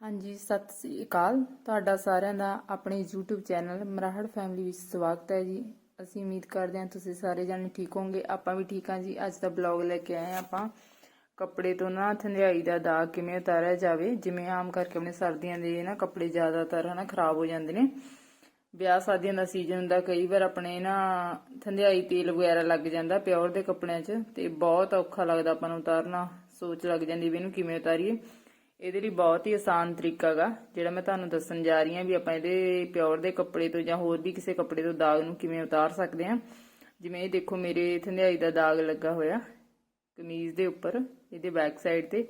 ਹਾਂਜੀ, ਸਤਿ ਸ੍ਰੀ ਅਕਾਲ। ਤੁਹਾਡਾ ਸਾਰਿਆਂ ਦਾ ਆਪਣੇ YouTube ਚੈਨਲ ਮਰਾਹੜ ਫੈਮਿਲੀ ਵਿੱਚ ਸਵਾਗਤ ਹੈ ਜੀ। ਅਸੀਂ ਉਮੀਦ ਕਰਦੇ ਹਾਂ ਤੁਸੀਂ ਸਾਰੇ ਜਾਣੇ ਠੀਕ ਹੋਵੋਗੇ। ਆਪਾਂ ਵੀ ਠੀਕ ਹਾਂ ਜੀ। ਅੱਜ ਦਾ ਬਲੌਗ ਲੈ ਕੇ ਆਏ ਹਾਂ ਆਪਾਂ। ਕੱਪੜੇ ਤੋਂ ਨਾ ਥੰਧਿਆਈ ਦਾ ਦਾਗ ਕਿਵੇਂ ਉਤਾਰਿਆ ਜਾਵੇ, ਜਿਵੇਂ ਆਮ ਕਰਕੇ ਆਪਣੇ ਸਰਦੀਆਂ ਦੇ ਨਾ ਕੱਪੜੇ ਜ਼ਿਆਦਾਤਰ ਹਨਾ ਖਰਾਬ ਹੋ ਜਾਂਦੇ ਨੇ। ਵਿਆਹ ਸ਼ਾਦੀਆਂ ਦਾ ਸੀਜ਼ਨ ਹੁੰਦਾ, ਕਈ ਵਾਰ ਆਪਣੇ ਨਾ ਥੰਧਿਆਈ ਤੇਲ ਵਗੈਰਾ ਲੱਗ ਜਾਂਦਾ ਪਿਓਰ ਦੇ ਕੱਪੜਿਆਂ 'ਚ, ਤੇ ਬਹੁਤ ਔਖਾ ਲੱਗਦਾ ਆਪਾਂ ਨੂੰ ਉਤਾਰਨਾ। ਸੋਚ ਲੱਗ ਜਾਂਦੀ ਵੀ ਇਹਨੂੰ ਕਿਵੇਂ ਉਤਾਰੀਏ। ਇਹਦੇ ਲਈ ਬਹੁਤ ਹੀ ਆਸਾਨ ਤਰੀਕਾ ਗਾ, ਜਿਹੜਾ ਮੈਂ ਤੁਹਾਨੂੰ ਦੱਸਣ ਜਾ ਰਹੀ ਹਾਂ ਵੀ ਆਪਾਂ ਇਹਦੇ ਪਿਓਰ ਦੇ ਕੱਪੜੇ ਤੋਂ ਜਾਂ ਹੋਰ ਵੀ ਕਿਸੇ ਕੱਪੜੇ ਤੋਂ ਦਾਗ ਨੂੰ ਕਿਵੇਂ ਉਤਾਰ ਸਕਦੇ ਹਾਂ। ਜਿਵੇਂ ਇਹ ਦੇਖੋ, ਮੇਰੇ ਥੰਧਿਆਈ ਦਾ ਦਾਗ ਲੱਗਾ ਹੋਇਆ, ਕਮੀਜ਼ ਦੇ ਉੱਪਰ, ਇਹਦੇ ਬੈਕ ਸਾਈਡ ਤੇ।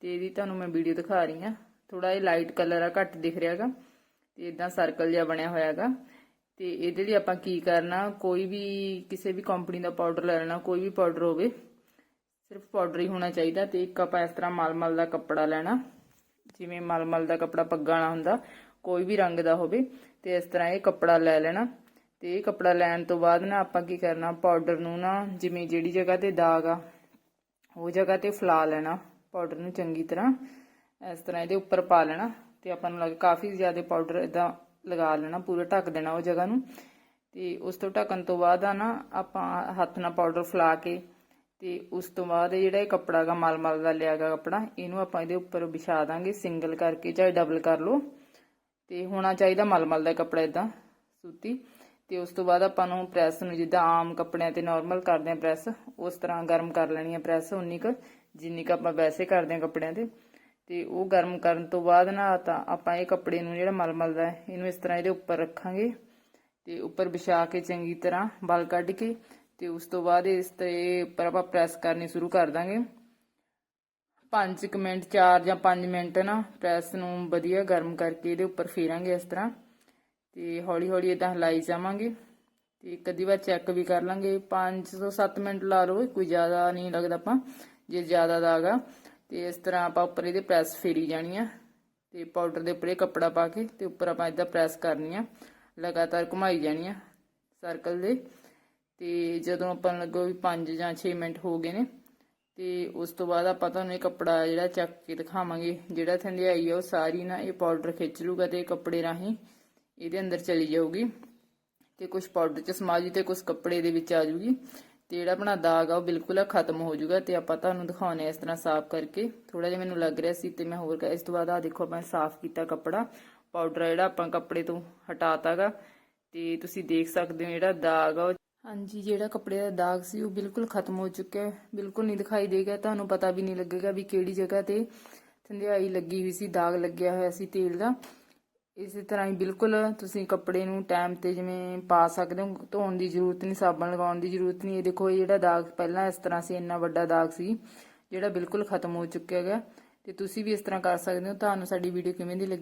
ਤੇ ਇਹਦੀ ਤੁਹਾਨੂੰ ਮੈਂ ਵੀਡੀਓ ਦਿਖਾ ਰਹੀ ਹਾਂ। ਥੋੜਾ ਇਹ ਲਾਈਟ ਕਲਰ ਆ, ਘੱਟ ਦਿਖ ਰਿਹਾ ਰਿਹਾਗਾ ਤੇ ਇਦਾਂ ਸਰਕਲ ਜਿਹਾ ਬਣਿਆ ਹੋਇਆ ਹੋਇਆਗਾ ਤੇ ਇਹਦੇ ਲਈ ਆਪਾਂ ਕੀ ਕਰਨਾ, ਕੋਈ ਵੀ ਕਿਸੇ ਵੀ ਕੰਪਨੀ ਦਾ ਪਾਊਡਰ ਲੈ ਲੈਣਾ, ਕੋਈ ਵੀ ਪਾਊਡਰ ਹੋਵੇ ਸਿਰਫ ਪਾਊਡਰ ਹੀ ਹੋਣਾ ਚਾਹੀਦਾ ਤੇ ਇੱਕ ਆਪਾਂ ਇਸ ਤਰ੍ਹਾਂ ਮਲਮਲ ਦਾ ਕੱਪੜਾ ਲੈਣਾ। ਜਿਵੇਂ ਮਲਮਲ ਦਾ ਕੱਪੜਾ ਪੱਗਾਂ ਵਾਲਾ ਹੁੰਦਾ, ਕੋਈ ਵੀ ਰੰਗ ਦਾ ਹੋਵੇ, ਤੇ ਇਸ ਤਰ੍ਹਾਂ ਇਹ ਕੱਪੜਾ ਲੈ ਲੈਣਾ। ਤੇ ਇਹ ਕੱਪੜਾ ਲੈਣ ਤੋਂ ਬਾਅਦ ਨਾ ਆਪਾਂ ਕੀ ਕਰਨਾ ਪਾਊਡਰ ਨੂੰ ਨਾ ਜਿਵੇਂ ਜਿਹੜੀ ਜਗ੍ਹਾ ਤੇ ਦਾਗ ਆ, ਉਹ ਜਗ੍ਹਾ ਤੇ ਫਲਾ ਲੈਣਾ ਪਾਊਡਰ ਨੂੰ ਚੰਗੀ ਤਰ੍ਹਾਂ। ਇਸ ਤਰ੍ਹਾਂ ਇਹਦੇ ਉੱਪਰ ਪਾ ਲੈਣਾ ਤੇ ਆਪਾਂ ਨੂੰ ਲੱਗ, ਕਾਫੀ ਜ਼ਿਆਦਾ ਪਾਊਡਰ ਇਦਾਂ ਲਗਾ ਲੈਣਾ, ਪੂਰਾ ਢੱਕ ਦੇਣਾ ਉਹ ਜਗ੍ਹਾ ਨੂੰ। ਤੇ ਉਸ ਤੋਂ ਢੱਕਣ ਤੋਂ ਬਾਅਦ ਆ ਨਾ ਆਪਾਂ ਹੱਥ ਨਾਲ ਪਾਊਡਰ ਫਲਾ ਕੇ ਤੇ ਉਸ ਤੋਂ ਬਾਅਦ ਜਿਹੜਾ ਇਹ ਕੱਪੜਾ ਗਾ ਮਲਮਲ ਦਾ ਲਿਆਗਾ ਕੱਪੜਾ, ਇਹਨੂੰ ਆਪਾਂ ਇਹਦੇ ਉੱਪਰ ਵਿਛਾ ਦਾਂਗੇ, ਸਿੰਗਲ ਕਰਕੇ ਚਾਹੇ ਡਬਲ ਕਰ ਲਓ। ਤੇ ਹੋਣਾ ਚਾਹੀਦਾ ਮਲਮਲ ਦਾ ਕੱਪੜਾ ਇਦਾਂ ਸੂਤੀ। ਤੇ ਉਸ ਤੋਂ ਬਾਅਦ ਆਪਾਂ ਨੂੰ ਪ੍ਰੈਸ ਨੂੰ ਜਿੱਦਾਂ ਆਮ ਕੱਪੜਿਆਂ ਤੇ ਨਾਰਮਲ ਕਰਦੇ ਆ ਪ੍ਰੈਸ, ਉਸ ਤਰ੍ਹਾਂ ਗਰਮ ਕਰ ਲੈਣੀ ਆ ਪ੍ਰੈਸ ਉਨੀ ਕੁ, ਜਿੰਨੀ ਕੁ ਆਪਾਂ ਵੈਸੇ ਕਰਦੇ ਆ ਕੱਪੜਿਆਂ ਤੇ। ਤੇ ਉਹ ਗਰਮ ਕਰਨ ਤੋਂ ਬਾਅਦ ਨਾ ਤਾਂ ਆਪਾਂ ਇਹ ਕੱਪੜੇ ਨੂੰ ਜਿਹੜਾ ਮਲਮਲ ਦਾ ਇਹਨੂੰ ਇਸ ਤਰ੍ਹਾਂ ਇਹਦੇ ਉੱਪਰ ਰੱਖਾਂਗੇ। ਤੇ ਉੱਪਰ ਵਿਛਾ ਕੇ ਚੰਗੀ ਤਰ੍ਹਾਂ ਬਲ ਕੱਢ ਕੇ ਤੇ ਉਸ ਤੋਂ ਬਾਅਦ ਇਸ ਤੇ ਉੱਪਰ ਆਪਾਂ ਪ੍ਰੈਸ ਕਰਨੀ ਸ਼ੁਰੂ ਕਰ ਦਾਂਗੇ। 5 ਮਿੰਟ 4 ਜਾਂ 5 ਮਿੰਟ ਨਾ ਪ੍ਰੈਸ ਨੂੰ ਵਧੀਆ ਗਰਮ ਕਰਕੇ ਇਹਦੇ ਉੱਪਰ ਫੇਰਾਂਗੇ ਇਸ ਤਰ੍ਹਾਂ। ਤੇ ਹੌਲੀ ਹੌਲੀ ਇਦਾਂ ਹਿਲਾਈ ਜਾਵਾਂਗੇ ਤੇ ਕਦੀ ਵਾਰ ਚੈੱਕ ਵੀ ਕਰ ਲਾਂਗੇ। 5 ਤੋਂ 7 ਮਿੰਟ ਲਾ ਲਓ, ਕੋਈ ਜ਼ਿਆਦਾ ਨਹੀਂ ਲੱਗਦਾ ਆਪਾਂ, ਜੇ ਜ਼ਿਆਦਾ ਦਾਗ ਆ ਤੇ ਇਸ ਤਰ੍ਹਾਂ ਆਪਾਂ ਉੱਪਰ ਇਹਦੇ ਪ੍ਰੈਸ ਫੇਰੀ ਜਾਣੀ ਆ ਤੇ ਪਾਊਡਰ ਦੇ ਉੱਪਰ ਇਹ ਕੱਪੜਾ ਪਾ ਕੇ ਤੇ ਉੱਪਰ ਆਪਾਂ ਇਦਾਂ ਪ੍ਰੈਸ ਕਰਨੀ ਆ। ਲਗਾਤਾਰ ਘੁਮਾਈ ਜਾਣੀ ਆ ਸਰਕਲ ਦੇ। ਤੇ ਜਦੋਂ ਆਪਾਂ ਨੂੰ ਲੱਗੋ ਵੀ 5 ਜਾਂ 6 ਮਿੰਟ ਹੋ ਗਏ ਨੇ, ਤੇ ਉਸ ਤੋਂ ਬਾਅਦ ਆਪਾਂ ਤੁਹਾਨੂੰ ਇਹ ਕੱਪੜਾ ਜਿਹੜਾ ਚੱਕ ਕੇ ਦਿਖਾਵਾਂਗੇ, ਜਿਹੜਾ ਥੰਧਿਆਈ ਆ, ਉਹ ਸਾਰੀ ਨਾ ਇਹ ਪਾਊਡਰ ਖਿੱਚ ਲੂਗਾ ਤੇ ਕੱਪੜੇ ਰਾਹੀਂ ਇਹਦੇ ਅੰਦਰ ਚਲੀ ਜਾਊਗੀ ਤੇ ਕੁਝ ਪਾਊਡਰ ਚ ਸਮਾ ਜੂ ਤੇ ਕੁਝ ਕੱਪੜੇ ਦੇ ਵਿੱਚ ਆ ਜੂਗੀ ਤੇ ਜਿਹੜਾ ਆਪਣਾ ਦਾਗ ਆ, ਉਹ ਬਿਲਕੁਲ ਖਤਮ ਹੋ ਜਾਊਗਾ ਤੇ ਆਪਾਂ ਤੁਹਾਨੂੰ ਦਿਖਾਉਣੇ ਆ ਇਸ ਤਰ੍ਹਾਂ ਸਾਫ਼ ਕਰਕੇ। ਥੋੜਾ ਜਿਹਾ ਮੈਨੂੰ ਲੱਗ ਰਿਹਾ ਸੀ ਤੇ ਮੈਂ ਹੋਰ ਕਰ- ਇਸ ਤੋਂ ਬਾਅਦ ਆ ਦੇਖੋ ਆਪਾਂ ਸਾਫ਼ ਕੀਤਾ ਕੱਪੜਾ ਪਾਊਡਰ ਜਿਹੜਾ ਆਪਾਂ ਕੱਪੜੇ ਤੋਂ ਹਟਾਤਾਗਾ ਤੇ ਤੁਸੀਂ ਦੇਖ ਸਕਦੇ ਹੋ ਜਿਹੜਾ ਦਾਗ ਆ, ਉਹ ਹਾਂਜੀ, ਜਿਹੜਾ ਕੱਪੜੇ ਦਾ ਦਾਗ ਸੀ, ਉਹ ਬਿਲਕੁਲ ਖਤਮ ਹੋ ਚੁੱਕਿਆ ਹੈ। ਬਿਲਕੁਲ ਨਹੀਂ ਦਿਖਾਈ ਦੇਗਾ। ਤੁਹਾਨੂੰ ਪਤਾ ਵੀ ਨਹੀਂ ਲੱਗੇਗਾ ਵੀ ਕਿਹੜੀ ਜਗ੍ਹਾ ਤੇ ਥੰਧਿਆਈ ਲੱਗੀ ਹੋਈ ਸੀ, ਦਾਗ ਲੱਗਿਆ ਹੋਇਆ ਸੀ ਤੇਲ ਦਾ। ਇਸੇ ਤਰ੍ਹਾਂ ਹੀ ਬਿਲਕੁਲ ਤੁਸੀਂ ਕੱਪੜੇ ਨੂੰ ਟਾਈਮ ਤੇ ਜਿਵੇਂ ਪਾ ਸਕਦੇ ਹੋ, ਧੋਣ ਦੀ ਜ਼ਰੂਰਤ ਨਹੀਂ, ਸਾਬਣ ਲਗਾਉਣ ਦੀ ਜ਼ਰੂਰਤ ਨਹੀਂ। ਇਹ ਦੇਖੋ, ਇਹ ਜਿਹੜਾ ਦਾਗ ਪਹਿਲਾਂ ਇਸ ਤਰ੍ਹਾਂ ਸੀ, ਇੰਨਾ ਵੱਡਾ ਦਾਗ ਸੀ, ਜਿਹੜਾ ਬਿਲਕੁਲ ਖਤਮ ਹੋ ਚੁੱਕਿਆ ਹੈਗਾ। ਤੇ ਤੁਸੀਂ ਵੀ ਇਸ ਤਰ੍ਹਾਂ ਕਰ ਸਕਦੇ ਹੋ। ਤੁਹਾਨੂੰ ਸਾਡੀ ਵੀਡੀਓ ਕਿਵੇਂ ਦੀ ਲੱਗੀ?